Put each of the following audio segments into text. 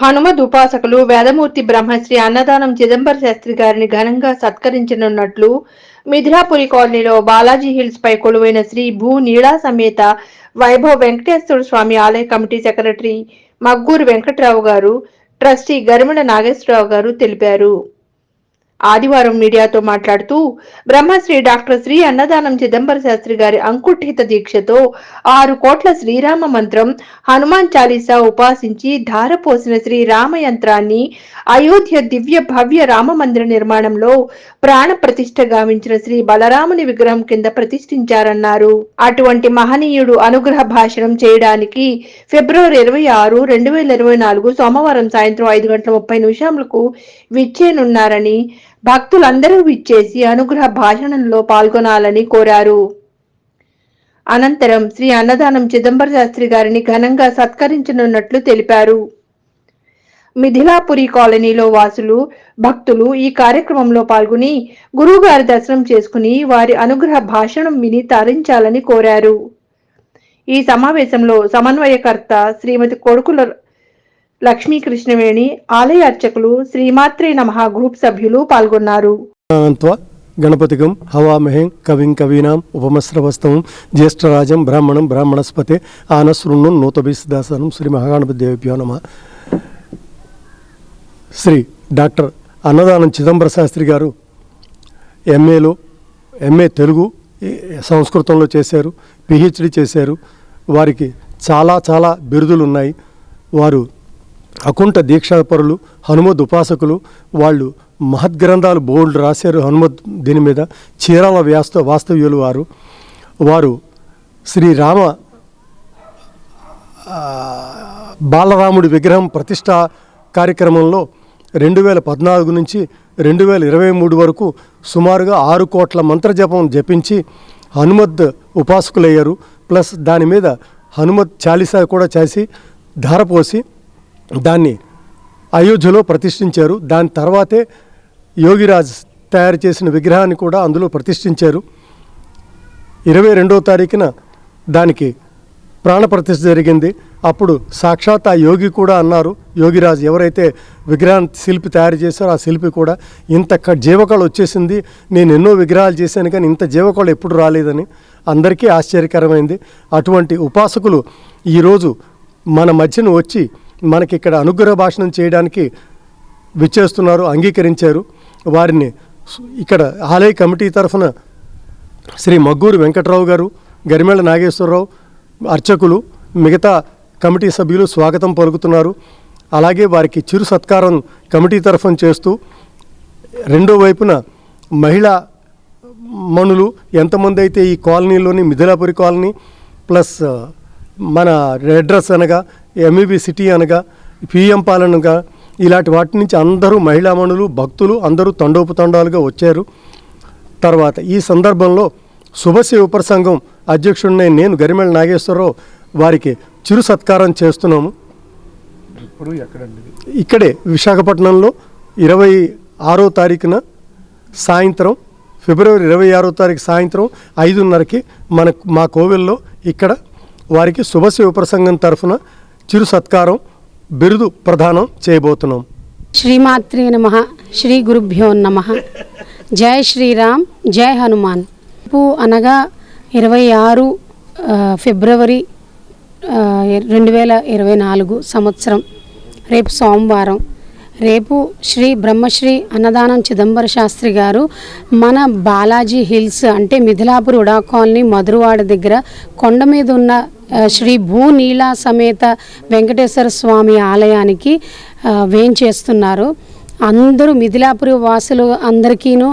హనుమద్ ఉపాసకులు వేదమూర్తి బ్రహ్మశ్రీ అన్నదానం చిదంబర శాస్త్రి గారిని ఘనంగా సత్కరించనున్నట్లు మిథిలాపురి కాలనీలో బాలాజీ హిల్స్ పై కొలువైన శ్రీ భూ నీడా సమేత వైభవ్ వెంకటేశ్వర స్వామి ఆలయ కమిటీ సెక్రటరీ మగ్గూరు వెంకట్రావు గారు ట్రస్టీ గరిమల నాగేశ్వరరావు గారు తెలిపారు. ఆదివారం మీడియాతో మాట్లాడుతూ బ్రహ్మశ్రీ డాక్టర్ శ్రీ అన్నదానం చిదంబర శాస్త్రి గారి అంకుఠిత దీక్షతో ఆరు కోట్ల శ్రీరామ మంత్రం హనుమాన్ చాలీసా ఉపాసించి ధారపోసిన శ్రీరామ యంత్రాన్ని అయోధ్య దివ్య భవ్య రామ మందిర నిర్మాణంలో ప్రాణ ప్రతిష్ఠ గావించిన శ్రీ బలరాముని విగ్రహం కింద ప్రతిష్ఠించారన్నారు. అటువంటి మహనీయుడు అనుగ్రహ భాషణం చేయడానికి ఫిబ్రవరి ఇరవై ఆరు రెండు వేల ఇరవై నాలుగు సోమవారం సాయంత్రం ఐదు గంటల ముప్పై నిమిషాలకు విచ్చేనున్నారని భక్తులందరూ విచ్చేసి అనుగ్రహ భాషణంలో పాల్గొనాలని కోరారు. అనంతరం శ్రీ అన్నదానం చిదంబర శాస్త్రి గారిని ఘనంగా సత్కరించనున్నట్లు తెలిపారు. మిథిలాపురి కాలనీలో వాసులు భక్తులు ఈ కార్యక్రమంలో పాల్గొని గురువుగారి దర్శనం చేసుకుని వారి అనుగ్రహ భాషణం విని తరించాలని కోరారు. ఈ సమావేశంలో సమన్వయకర్త శ్రీమతి కొడుకుల లక్ష్మీకృష్ణవేణి ఆలయ అర్చకులు శ్రీమాత్రే నమ గ్రూప్ సభ్యులు పాల్గొన్నారు. గణపతికం గణపతిగం హవామహే కవిం కవీనాం ఉపమస్రవస్తవం జ్యేష్ఠరాజం బ్రాహ్మణం బ్రాహ్మణస్పతే ఆనశృణ్ణం నూతభిదాసనం శ్రీ మహాగణపతిదేవ్యో నమ. శ్రీ డాక్టర్ అన్నదానం చిదంబర శాస్త్రి గారు ఎంఏలో ఎంఏ తెలుగు సంస్కృతంలో చేశారు పిహెచ్డి చేశారు. వారికి చాలా చాలా బిరుదులు ఉన్నాయి వారు అకుంఠ దీక్షాపరులు హనుమద్ ఉపాసకులు వాళ్ళు మహద్గ్రంథాలు బోల్డ్ రాశారు. హనుమద్ దీని మీద చీరాల వ్యాస్త వాస్తవ్యులు వారు. వారు శ్రీరామ బాలరాముడి విగ్రహం ప్రతిష్ట కార్యక్రమంలో రెండు వేల పద్నాలుగు నుంచి రెండు వేల ఇరవై మూడు వరకు సుమారుగా ఆరు కోట్ల మంత్రజపం జపించి హనుమద్ ఉపాసకులయ్యారు. ప్లస్ దాని మీద హనుమత్ చాలీసా కూడా చేసి ధారపోసి దాన్ని అయోధ్యలో ప్రతిష్ఠించారు. దాని తర్వాతే యోగిరాజ్ తయారు చేసిన విగ్రహాన్ని కూడా అందులో ప్రతిష్ఠించారు. ఇరవై రెండవ తారీఖున దానికి ప్రాణప్రతిష్ఠ జరిగింది. అప్పుడు సాక్షాత్ ఆ యోగి కూడా అన్నారు యోగిరాజు ఎవరైతే విగ్రహాన్ని శిల్పి తయారు చేశారో ఆ శిల్పి కూడా ఇంత క- జీవకళ వచ్చేసింది. నేను ఎన్నో విగ్రహాలు చేశాను కానీ ఇంత జీవకళ ఎప్పుడు రాలేదని. అందరికీ ఆశ్చర్యకరమైంది. అటువంటి ఉపాసకులు ఈరోజు మన మధ్యన వచ్చి మనకి ఇక్కడ అనుగ్రహ భాషణం చేయడానికి విచ్చేస్తున్నారు అంగీకరించారు. వారిని ఇక్కడ ఆలయ కమిటీ తరఫున శ్రీ మగ్గూరు వెంకట్రావు గారు గరిమెళ్ళ నాగేశ్వరరావు అర్చకులు మిగతా కమిటీ సభ్యులు స్వాగతం పలుకుతున్నారు. అలాగే వారికి చిరు సత్కారం కమిటీ తరఫున చేస్తూ రెండో వైపున మహిళా మనులు ఎంతమంది అయితే ఈ కాలనీలోని మిథిలాపురి కాలనీ ప్లస్ మన రెడ్రస్ అనగా ఎంఈబి సిటీ అనగా పిఎం పాలనగా ఇలాంటి వాటి నుంచి అందరూ మహిళా మనులు భక్తులు అందరూ తండోపతండాలుగా వచ్చారు తర్వాత ఈ సందర్భంలో శుభశివ ఉపసంఘం అధ్యక్షుడిని నేను గరిమెళ్ళ నాగేశ్వరరావు వారికి చిరు సత్కారం చేస్తున్నాము ఇప్పుడు ఎక్కడండి? ఇక్కడే విశాఖపట్నంలో ఇరవై ఆరో తారీఖున సాయంత్రం ఫిబ్రవరి ఇరవై ఆరో తారీఖు సాయంత్రం ఐదున్నరకి మన మా కోవెల్లో ఇక్కడ వారికి శుభశివ ఉపసంఘం తరఫున చిరు సత్కారం బిరుదు ప్రదానం చేయబోతున్నాం. శ్రీమాత్రే నమ. శ్రీ గురుభ్యో నమ. జై శ్రీరామ్ జై హనుమాన్. అనగా ఇరవై ఆరు ఫిబ్రవరి రెండు వేల ఇరవై నాలుగు సంవత్సరం రేపు సోమవారం. రేపు శ్రీ బ్రహ్మశ్రీ అన్నదానం చిదంబర శాస్త్రి గారు మన బాలాజీ హిల్స్ అంటే మిథిలాపూర్ ఉడా కాలనీ మధురవాడ దగ్గర కొండ మీద ఉన్న శ్రీ భూ నీలా సమేత వెంకటేశ్వర స్వామి ఆలయానికి వేయించేస్తున్నారు అందరూ మిథిలాపురి వాసులు అందరికీను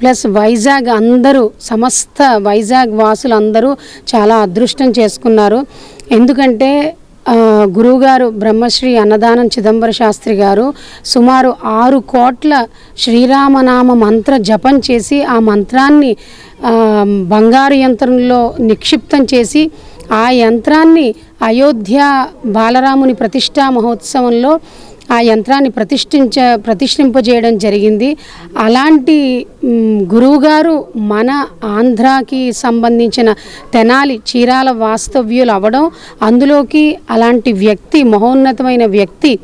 ప్లస్ వైజాగ్ అందరూ సమస్త వైజాగ్ వాసులు అందరూ చాలా అదృష్టం చేసుకున్నారు. ఎందుకంటే గురువుగారు బ్రహ్మశ్రీ అన్నదానం చిదంబర శాస్త్రి గారు సుమారు ఆరు కోట్ల శ్రీరామనామ మంత్ర జపం చేసి ఆ మంత్రాన్ని బంగారు యంత్రంలో నిక్షిప్తం చేసి ఆ యంత్రాన్ని అయోధ్య బాలరాముని ప్రతిష్టా మహోత్సవంలో ఆ యంత్రాన్ని ప్రతిష్ఠించ ప్రతిష్ఠింపజేయడం జరిగింది. అలాంటి గురువుగారు మన ఆంధ్రాకి సంబంధించిన తెనాలి చీరాల వాస్తవ్యులు అవ్వడం అందులోకి అలాంటి వ్యక్తి మహోన్నతమైన వ్యక్తి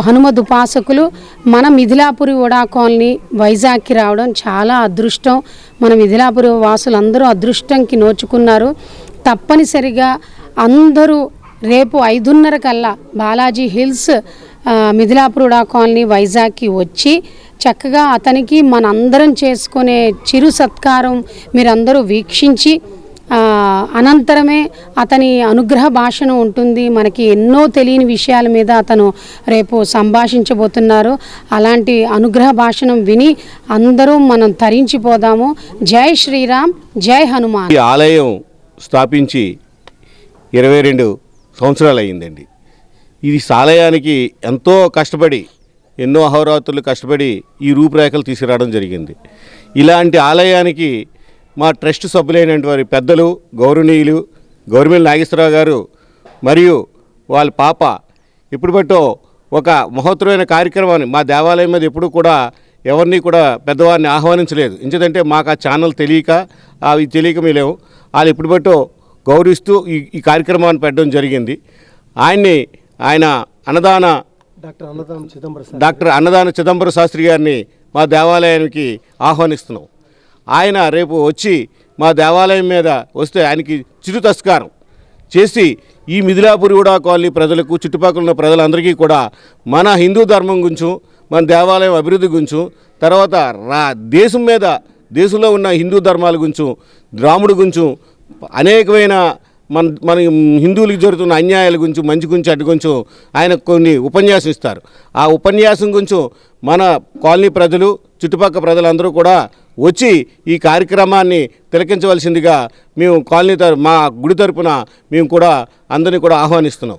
హనుమద్ ఉపాసకులు మన మిథిలాపురి ఉడా కాలనీ వైజాగ్కి రావడం చాలా అదృష్టం. మన మిథిలాపురి వాసులందరూ అదృష్టంకి నోచుకున్నారు. తప్పనిసరిగా అందరూ రేపు ఐదున్నర కల్లా బాలాజీ హిల్స్ మిథిలాపురుడా కాలనీ వైజాగ్కి వచ్చి చక్కగా అతనికి మనందరం చేసుకునే చిరు సత్కారం మీరందరూ వీక్షించి అనంతరమే అతని అనుగ్రహ భాషను ఉంటుంది. మనకి ఎన్నో తెలియని విషయాల మీద అతను రేపు సంభాషించబోతున్నారు. అలాంటి అనుగ్రహ భాషను విని అందరూ మనం తరించిపోదాము. జై శ్రీరామ్ జై హనుమాన్. ఆలయం స్థాపించి ఇరవై రెండు సంవత్సరాలు అయ్యిందండి ఇది ఆలయానికి ఎంతో కష్టపడి ఎన్నో అహోరాత్రులు కష్టపడి ఈ రూపురేఖలు తీసుకురావడం జరిగింది. ఇలాంటి ఆలయానికి మా ట్రస్ట్ సభ్యులైనటువంటి వారి పెద్దలు గౌరవనీయులు గౌరవెల్లి నాగేశ్వరరావు గారు మరియు వాళ్ళ పాప ఇప్పుడు బట్టో ఒక మహోత్తరమైన కార్యక్రమాన్ని మా దేవాలయం మీద ఎప్పుడు కూడా ఎవరిని కూడా పెద్దవారిని ఆహ్వానించలేదు. ఎందుకంటే మాకు ఆ ఛానల్ తెలియక అవి తెలియక మేలేము వాళ్ళు ఇప్పుడు బట్టో గౌరవిస్తూ ఈ ఈ కార్యక్రమాన్ని పెట్టడం జరిగింది. ఆయన్ని ఆయన అన్నదాన డాక్టర్ అన్నదానం చిదంబరం డాక్టర్ అన్నదాన చిదంబర శాస్త్రి గారిని మా దేవాలయానికి ఆహ్వానిస్తున్నాం. ఆయన రేపు వచ్చి మా దేవాలయం మీద వస్తే ఆయనకి చిరు తస్కారం చేసి ఈ మిథిలాపురి కూడా కాలనీ ప్రజలకు చుట్టుపక్కల ఉన్న ప్రజలందరికీ కూడా మన హిందూ ధర్మం గురించి మన దేవాలయం అభివృద్ధి గురించి తర్వాత రా దేశం మీద దేశంలో ఉన్న హిందూ ధర్మాల గురించి రాముడి గురించి అనేకమైన మన మన హిందువులకు జరుగుతున్న అన్యాయాల గురించి మంచి గురించి అటు గురించి ఆయన కొన్ని ఉపన్యాసం ఇస్తారు. ఆ ఉపన్యాసం గురించి మన కాలనీ ప్రజలు చుట్టుపక్కల ప్రజలందరూ కూడా వచ్చి ఈ కార్యక్రమాన్ని తిలకించవలసిందిగా మేము కాలనీ తర మా గుడి తరపున మేము కూడా అందరినీ కూడా ఆహ్వానిస్తున్నాం.